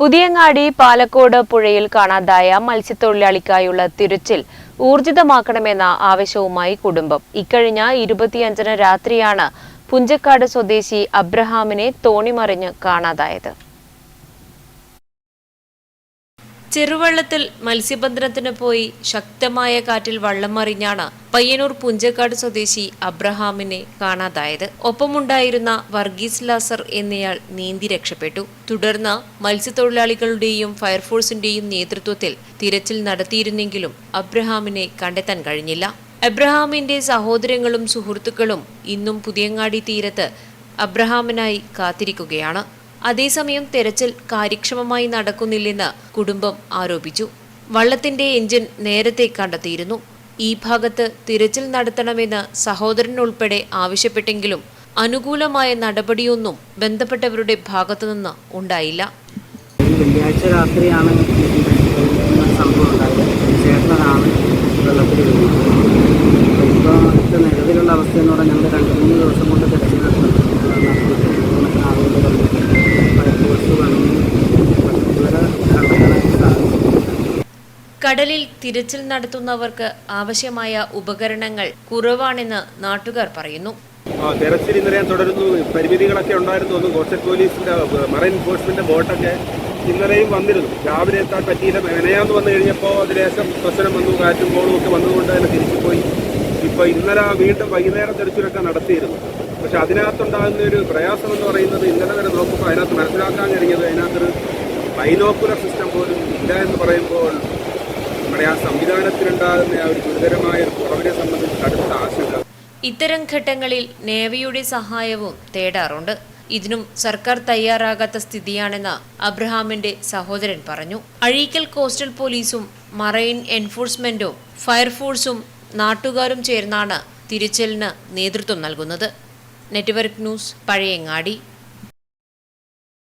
പുതിയങ്ങാടി പാലക്കോട് പുഴയിൽ കാണാതായ മത്സ്യത്തൊഴിലാളിക്കായുള്ള തിരച്ചിൽ ഊർജിതമാക്കണമെന്ന ആവശ്യവുമായി കുടുംബം. ഇക്കഴിഞ്ഞ ഇരുപത്തിയഞ്ചിന് രാത്രിയാണ് പുഞ്ചക്കാട് സ്വദേശി അബ്രഹാമിനെ തോണിമറിഞ്ഞ് കാണാതായത്. ചെറുവള്ളത്തിൽ മത്സ്യബന്ധനത്തിന് പോയി ശക്തമായ കാറ്റിൽ വള്ളം മറിഞ്ഞാണ് പയ്യന്നൂർ പുഞ്ചക്കാട് സ്വദേശി അബ്രഹാമിനെ കാണാതായത്. ഒപ്പമുണ്ടായിരുന്ന വർഗീസ് ലാസർ എന്നയാൾ നീന്തി രക്ഷപ്പെട്ടു. തുടർന്ന് മത്സ്യത്തൊഴിലാളികളുടെയും ഫയർഫോഴ്സിന്റെയും നേതൃത്വത്തിൽ തിരച്ചിൽ നടത്തിയിരുന്നെങ്കിലും അബ്രഹാമിനെ കണ്ടെത്താൻ കഴിഞ്ഞില്ല. അബ്രഹാമിന്റെ സഹോദരങ്ങളും സുഹൃത്തുക്കളും ഇന്നും പുതിയങ്ങാടി തീരത്ത് അബ്രഹാമിനായി കാത്തിരിക്കുകയാണ്. അതേസമയം തെരച്ചിൽ കാര്യക്ഷമമായി നടക്കുന്നില്ലെന്ന് കുടുംബം ആരോപിച്ചു. വള്ളത്തിന്റെ എഞ്ചിൻ നേരത്തെ കണ്ടെത്തിയിരുന്നു. ഈ ഭാഗത്ത് തിരച്ചിൽ നടത്തണമെന്ന് സഹോദരൻ ഉൾപ്പെടെ ആവശ്യപ്പെട്ടെങ്കിലും അനുകൂലമായ നടപടിയൊന്നും ബന്ധപ്പെട്ടവരുടെ ഭാഗത്തുനിന്ന് ഉണ്ടായില്ല. വെള്ളിയാഴ്ച രാത്രിയാണ് സംഭവം ചേട്ടനാണ് വെള്ളത്തിൽ നിലവിലുള്ള അവസ്ഥ എന്ന് പറഞ്ഞാൽ കടലിൽ തിരച്ചിൽ നടത്തുന്നവർക്ക് ആവശ്യമായ ഉപകരണങ്ങൾ കുറവാണെന്ന് നാട്ടുകാർ പറയുന്നു. തിരച്ചിൽ ഇന്നലെ തുടരുന്നു. പരിമിതികളൊക്കെ ഉണ്ടായിരുന്നു. ഒന്ന് കോസ്റ്റൽ പോലീസിന്റെ മറൈൻ എൻഫോഴ്സ്മെന്റ് ബോട്ടൊക്കെ ഇന്നലെയും വന്നിരുന്നു. രാവിലെ എത്താൻ പറ്റിയില്ല. മെനയാന്ന് വന്നു കഴിഞ്ഞപ്പോൾ അതിലേശം പ്രശ്നം വന്നു കാറ്റും കോളും ഒക്കെ വന്നതുകൊണ്ട് തന്നെ തിരിച്ചു പോയി ഇപ്പോൾ ഇന്നലെ വീണ്ടും വൈകുന്നേരം തെരച്ചിലൊക്കെ നടത്തിയിരുന്നു. പക്ഷെ അതിനകത്തുണ്ടാകുന്ന ഒരു പ്രയാസം എന്ന് പറയുന്നത് ഇന്നലെ വരെ നോക്കുമ്പോൾ അതിനകത്ത് മനസ്സിലാക്കാൻ കഴിഞ്ഞത് അതിനകത്തൊരു ബൈനോക്കുലർ സിസ്റ്റം പോലും ഇല്ല എന്ന് പറയുമ്പോൾ നമ്മുടെ സംവിധാനത്തിലുണ്ടാകുന്ന ആ ഒരു ഗുരുതരമായ കുറവിനെ സംബന്ധിച്ച് കടുത്ത ആശങ്ക. ഇത്തരം ഘട്ടങ്ങളിൽ നേവിയുടെ സഹായവും തേടാറുണ്ട്. ഇതിനും സർക്കാർ തയ്യാറാകാത്ത സ്ഥിതിയാണെന്ന് അബ്രഹാമിന്റെ സഹോദരൻ പറഞ്ഞു. അഴീക്കൽ കോസ്റ്റൽ പോലീസും മറൈൻ എൻഫോഴ്സ്മെന്റും ഫയർഫോഴ്സും നാട്ടുകാരും ചേർന്നാണ് തിരച്ചിലിന് നേതൃത്വം നൽകുന്നത്. Network news Pazhayangadi.